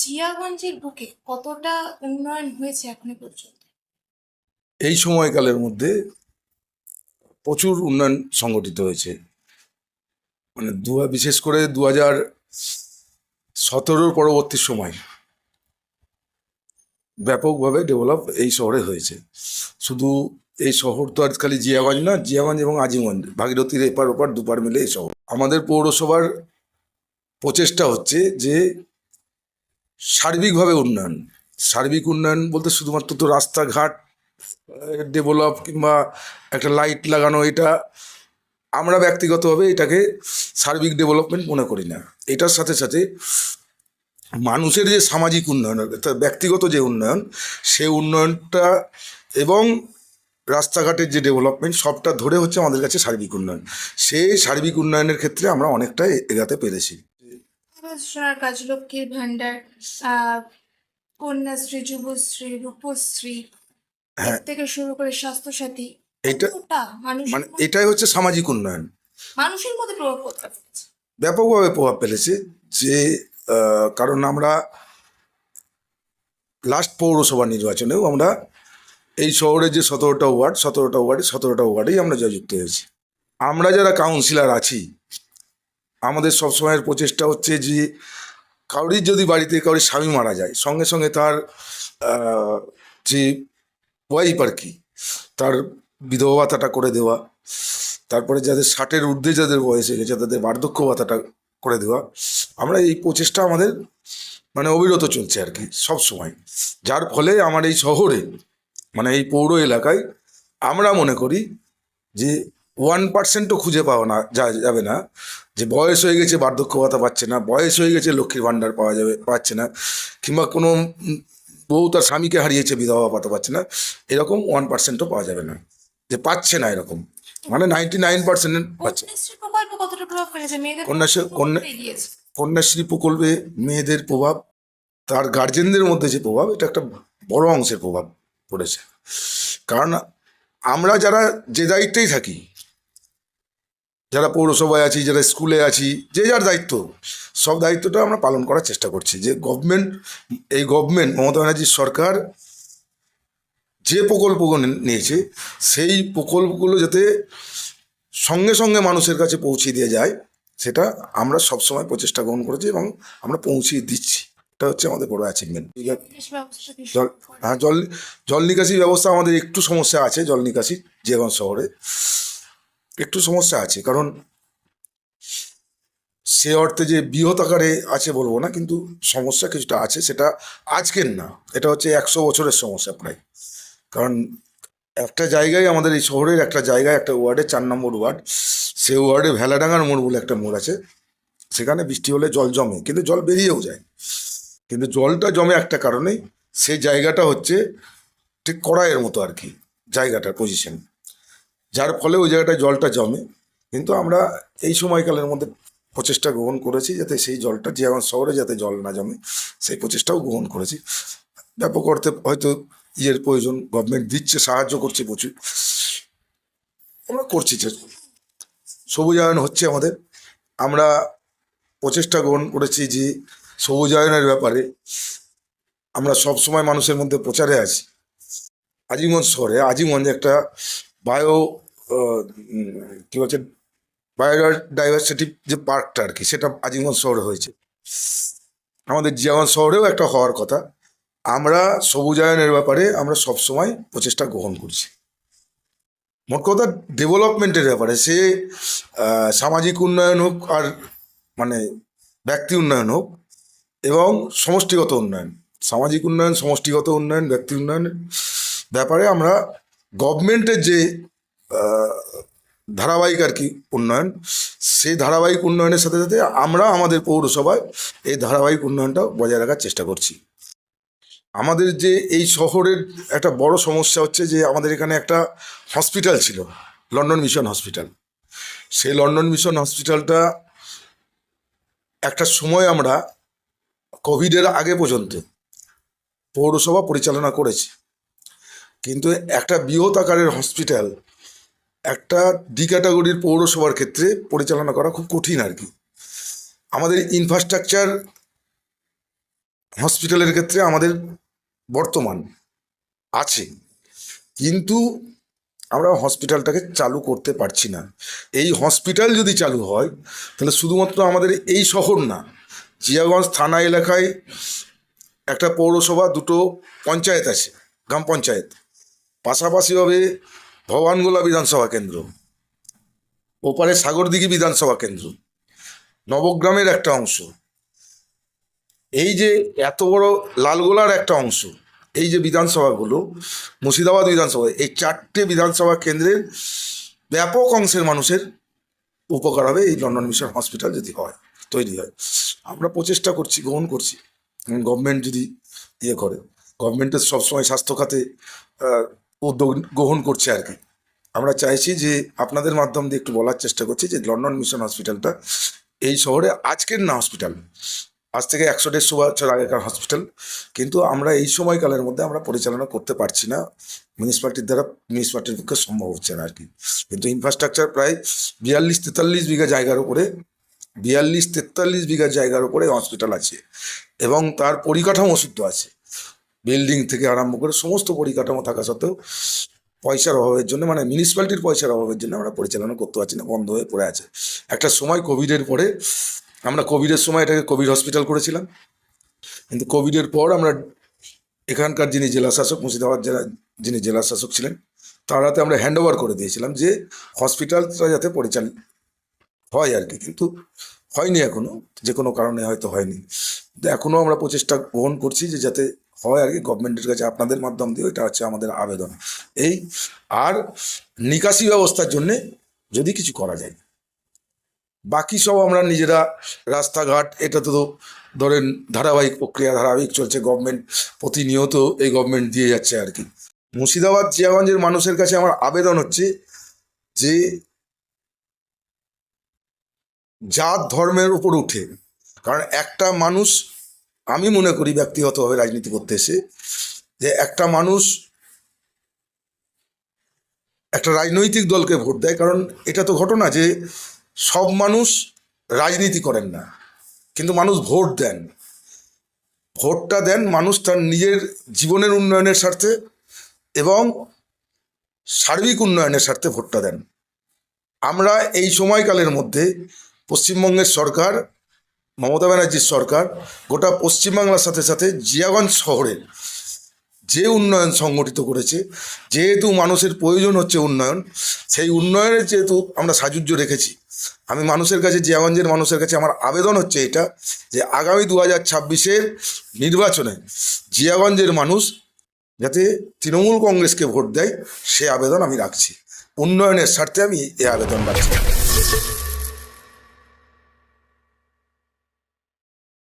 জিয়াগঞ্জের বুকে কতটা উন্নয়ন হয়েছে এখনও পর্যন্ত? এই সময়কালের মধ্যে প্রচুর উন্নয়ন সংগঠিত হয়েছে। মানে দু, বিশেষ করে দু হাজার সতেরোর পরবর্তী সময় ব্যাপকভাবে ডেভেলপ এই শহরে হয়েছে। শুধু এই শহর তো আর খালি জিয়াগঞ্জ না, জিয়াগঞ্জ এবং আজিমগঞ্জ, ভাগীরথীর এপার ওপার দুপার মিলে এই শহর। আমাদের পৌরসভার প্রচেষ্টা হচ্ছে যে সার্বিকভাবে উন্নয়ন। সার্বিক উন্নয়ন বলতে শুধুমাত্র তো রাস্তাঘাট ডেভেলপ কিংবা একটা লাইট লাগানো, এটা আমরা ব্যক্তিগতভাবে এটাকে সার্বিক ডেভেলপমেন্ট মনে করি না। এটার সাথে সাথে মানুষের যে সামাজিক উন্নয়ন, অর্থাৎ ব্যক্তিগত যে উন্নয়ন, সে উন্নয়নটা এবং রাস্তাঘাটের যে ডেভেলপমেন্ট সবটা ধরে হচ্ছে আমাদের কাছে সার্বিক উন্নয়ন। সেই সার্বিক উন্নয়নের ক্ষেত্রে আমরা অনেকটাই এগাতে পেরেছি। যোজনার কাজ লক্ষ্মীর ভান্ডার কন্যাশ্রী যুবশ্রী রূপশ্রী হ্যাঁ। থেকে শুরু করে স্বাস্থ্যসাথী মানুষ মানে এটাই হচ্ছে সামাজিক উন্নয়ন। মানুষের মধ্যে প্রভাব ব্যাপকভাবে প্রভাব ফেলেছে যে আহ, কারণ আমরা লাস্ট পৌরসভা নির্বাচনেও আমরা এই শহরে যে সতেরোটা ওয়ার্ড সতেরোটা ওয়ার্ডে সতেরোটা ওয়ার্ডেই আমরা জয়যুক্ত হয়েছি। আমরা যারা কাউন্সিলর আছি আমাদের সবসময়ের প্রচেষ্টা হচ্ছে যে কাউরির যদি বাড়িতে কারোর স্বামী মারা যায়, সঙ্গে সঙ্গে তার যে ওয়াইফ আর কি, তার বিধবা ভাতাটা করে দেওয়া, তারপরে যাদের ষাটের ঊর্ধ্বে যাদের বয়স হয়ে গেছে, তাদের বার্ধক্য ভাতাটা করে দেওয়া, আমরা এই প্রচেষ্টা আমাদের মানে অবিরত চলছে আর কি সব সময়। যার ফলে আমার এই শহরে মানে এই পৌর এলাকায় আমরা মনে করি যে ওয়ান পার্সেন্টও খুঁজে পাওয়া না যা যাবে না। যে বয়স হয়ে গেছে বার্ধক্য ভাতা পাচ্ছে না। বয়স হয়ে গেছে লক্ষ্মীর ভাণ্ডার পাওয়া যাবে পাচ্ছে না। কিংবা কোনো বউ তার স্বামীকে হারিয়েছে বিধবা ভাতা পাচ্ছে না। এরকম ওয়ান পার্সেন্টও পাওয়া যাবে না। যে পাচ্ছে না এরকম। মানে নাইনটি নাইন পার্সেন্ট পাচ্ছে। কন্যাশ্রী কন্যা কন্যাশ্রী প্রকল্পে মেয়েদের প্রভাব তার গার্জেনদের মধ্যে যে প্রভাব এটা একটা বড় অংশের প্রভাব পড়েছে। কারণ আমরা যারা যে দায়িত্বেই থাকি যারা পৌরসভায় আছি, যারা স্কুলে আছি, যে যার দায়িত্ব, সব দায়িত্বটা আমরা পালন করার চেষ্টা করছি। যে গভর্নমেন্ট এই গভর্নমেন্ট মমতা ব্যানার্জির সরকার যে প্রকল্পগুলো নিয়েছে, সেই প্রকল্পগুলো যাতে সঙ্গে সঙ্গে মানুষের কাছে পৌঁছে দিয়ে যায়, সেটা আমরা সবসময় প্রচেষ্টা গ্রহণ করেছি এবং আমরা পৌঁছিয়ে দিচ্ছি। এটা হচ্ছে আমাদের বড় অ্যাচিভমেন্ট জল হ্যাঁ জল জল নিকাশি ব্যবস্থা আমাদের একটু সমস্যা আছে, জল নিকাশি জিয়াগঞ্জ শহরে। একটু সমস্যা আছে, কারণ সে অর্থে যে বৃহৎ আকারে আছে বলব না, কিন্তু সমস্যা কিছুটা আছে, সেটা আজকের না, এটা হচ্ছে একশো বছরের সমস্যা প্রায়। কারণ একটা জায়গায় আমাদের এই শহরের একটা জায়গায়, একটা ওয়ার্ডে চার নম্বর ওয়ার্ড, সে ওয়ার্ডে ভেলাডাঙ্গার মোড় বলে একটা মোড় আছে, সেখানে বৃষ্টি হলে জল জমে, কিন্তু জল বেরিয়েও যায়। কিন্তু জলটা জমে একটা কারণে সেই জায়গাটা হচ্ছে ঠিক কড়াইয়ের মতো আর কি, জায়গাটার পজিশন যার ফলে ওই জায়গাটায় জলটা জমে। কিন্তু আমরা এই সময়কালের মধ্যে প্রচেষ্টা গ্রহণ করেছি যাতে সেই জলটা যে আমার শহরে যাতে জল না জমে, সেই প্রচেষ্টাও গ্রহণ করেছি। ব্যাপক অর্থে হয়তো ইয়ের প্রয়োজন গভর্নমেন্ট দিচ্ছে, সাহায্য করছে প্রচুর। আমরা করছি সবুজায়ন হচ্ছে আমাদের। আমরা প্রচেষ্টা গ্রহণ করেছি যে সবুজায়নের ব্যাপারে। আমরা সব সময় মানুষের মধ্যে প্রচারে আছি। আজিমগঞ্জ শহরে, আজিমগঞ্জে একটা বায়ো কি বলছে বায়োডাইভার্সিটি যে পার্কটা আর কি, সেটা আজিমগঞ্জ শহরে হয়েছে। আমাদের জিয়াগঞ্জ শহরেও একটা হওয়ার কথা। আমরা সবুজায়নের ব্যাপারে আমরা সব সময় প্রচেষ্টা গ্রহণ করছি। মোট কথা ডেভেলপমেন্টের ব্যাপারে সে সামাজিক উন্নয়ন হোক আর মানে ব্যক্তি উন্নয়ন হোক এবং সমষ্টিগত উন্নয়ন। সামাজিক উন্নয়ন, সমষ্টিগত উন্নয়ন, ব্যক্তি উন্নয়নের ব্যাপারে আমরা গভর্নমেন্টের যে ধারাবাহিক আর কি উন্নয়ন, সেই ধারাবাহিক উন্নয়নের সাথে সাথে আমরা আমাদের পৌরসভায় এই ধারাবাহিক উন্নয়নটা বজায় রাখার চেষ্টা করছি। আমাদের যে এই শহরের একটা বড় সমস্যা হচ্ছে যে আমাদের এখানে একটা হসপিটাল ছিল, লন্ডন মিশন হসপিটাল। সেই লন্ডন মিশন হসপিটালটা একটা সময় আমরা কোভিডের আগে পর্যন্ত পৌরসভা পরিচালনা করেছে। কিন্তু একটা বৃহৎ আকারের হসপিটাল, একটা ডি ক্যাটাগরির পৌরসভার ক্ষেত্রে পরিচালনা করা খুব কঠিন আর কি। আমাদের ইনফ্রাস্ট্রাকচার হসপিটালের ক্ষেত্রে আমাদের বর্তমান আছে, কিন্তু আমরা হসপিটালটাকে চালু করতে পারছি না। এই হসপিটাল যদি চালু হয়, তাহলে শুধুমাত্র আমাদের এই শহর না, জিয়াগঞ্জ থানা এলাকায় একটা পৌরসভা দুটো পঞ্চায়েত আছে, গ্রাম পঞ্চায়েত। পাশাপাশি হবে ভবানগোলা বিধানসভা কেন্দ্র, ওপারে সাগরদিঘি বিধানসভা কেন্দ্র, নবগ্রামের একটা অংশ। এই যে এত বড় লালগোলার একটা অংশ, এই যে বিধানসভাগুলো, মুর্শিদাবাদ বিধানসভা, এই চারটে বিধানসভা কেন্দ্রের ব্যাপক অংশের মানুষের উপকার হবে এই লন্ডন মিশন হসপিটাল যদি হয়, তৈরি হয়। আমরা প্রচেষ্টা করছি, গ্রহণ করছি। গভর্নমেন্ট যদি ইয়ে করে, গভর্নমেন্টের সবসময় স্বাস্থ্য খাতে উদ্যোগ গ্রহণ করছে আর কি। আমরা চাইছি যে আপনাদের মাধ্যম দিয়ে একটু বলার চেষ্টা করছি যে লন্ডন মিশন হসপিটালটা এই শহরে আজকের না হসপিটাল। আজ থেকে একশো দেড়শো বছর আগেকার হসপিটাল। কিন্তু আমরা এই সময়কালের মধ্যে আমরা পরিচালনা করতে পারছি না। মিউনিসিপ্যালিটির দ্বারা মিউনিসিপ্যালিটির পক্ষে সম্ভব হচ্ছে না আর কি। কিন্তু ইনফ্রাস্ট্রাকচার প্রায় বিয়াল্লিশ তেতাল্লিশ বিঘা জায়গার উপরে, বিয়াল্লিশ তেতাল্লিশ বিঘা জায়গার উপরে হসপিটাল আছে। এবং তার পরিকাঠামো শুদ্ধ আছে। বিল্ডিং থেকে আরম্ভ করে সমস্ত পরিকাঠামো থাকা সত্ত্বেও পয়সার অভাবের জন্য মানে মিউনিসিপ্যালিটির পয়সার অভাবের জন্য আমরা পরিচালনা করতে পারছি না, বন্ধ হয়ে পড়ে আছে। একটা সময় কোভিডের পরে আমরা কোভিডের সময় এটাকে কোভিড হসপিটাল করেছিলাম। কিন্তু কোভিডের পর আমরা এখানকার যিনি জেলা শাসক মুর্শিদাবাদ জেলা যিনি জেলা শাসক ছিলেন, তার হাতে আমরা হ্যান্ড ওভার করে দিয়েছিলাম যে হসপিটালটা যাতে পরিচালিত হয় আর কি। কিন্তু হয়নি এখনও যে কোনো কারণে হয়তো হয়নি। কিন্তু এখনও আমরা প্রচেষ্টা গ্রহণ করছি যে যাতে হয় আর কি গভর্নমেন্টের কাছে আপনাদের মাধ্যম দিয়ে এটা হচ্ছে আমাদের আবেদন। এই আর নিকাশি ব্যবস্থার জন্যে যদি কিছু করা যায়। বাকি সব আমরা নিজেরা রাস্তাঘাট, এটা তো ধরেন ধারাবাহিক প্রক্রিয়া, ধারাবাহিক চলছে গভর্নমেন্ট প্রতিনিয়ত এই গভর্নমেন্ট দিয়ে যাচ্ছে আর কি। মুর্শিদাবাদ, জিয়াগঞ্জের মানুষের কাছে আমার আবেদন হচ্ছে যে জাত ধর্মের উপর উঠে কারণ একটা মানুষ, আমি মনে করি ব্যক্তিগতভাবে রাজনীতি করতে এসে, যে একটা মানুষ একটা রাজনৈতিক দলকে ভোট দেয়, কারণ এটা তো ঘটনা যে সব মানুষ রাজনীতি করেন না, কিন্তু মানুষ ভোট দেন। ভোটটা দেন মানুষ তার নিজের জীবনের উন্নয়নের স্বার্থে এবং সার্বিক উন্নয়নের স্বার্থে ভোটটা দেন। আমরা এই সময়কালের মধ্যে পশ্চিমবঙ্গের সরকার মমতা ব্যানার্জির সরকার গোটা পশ্চিমবাংলার সাথে সাথে জিয়াগঞ্জ শহরের যে উন্নয়ন সংগঠিত করেছে, যেহেতু মানুষের প্রয়োজন হচ্ছে উন্নয়ন, সেই উন্নয়নের যেহেতু আমরা সাজুজ্য রেখেছি, আমি মানুষের কাছে, জিয়াগঞ্জের মানুষের কাছে আমার আবেদন হচ্ছে এটা যে আগামী দু হাজার ছাব্বিশের নির্বাচনে জিয়াগঞ্জের মানুষ যাতে তৃণমূল কংগ্রেসকে ভোট দেয়, সে আবেদন আমি রাখছি। উন্নয়নের স্বার্থে আমি এ আবেদন রাখছি।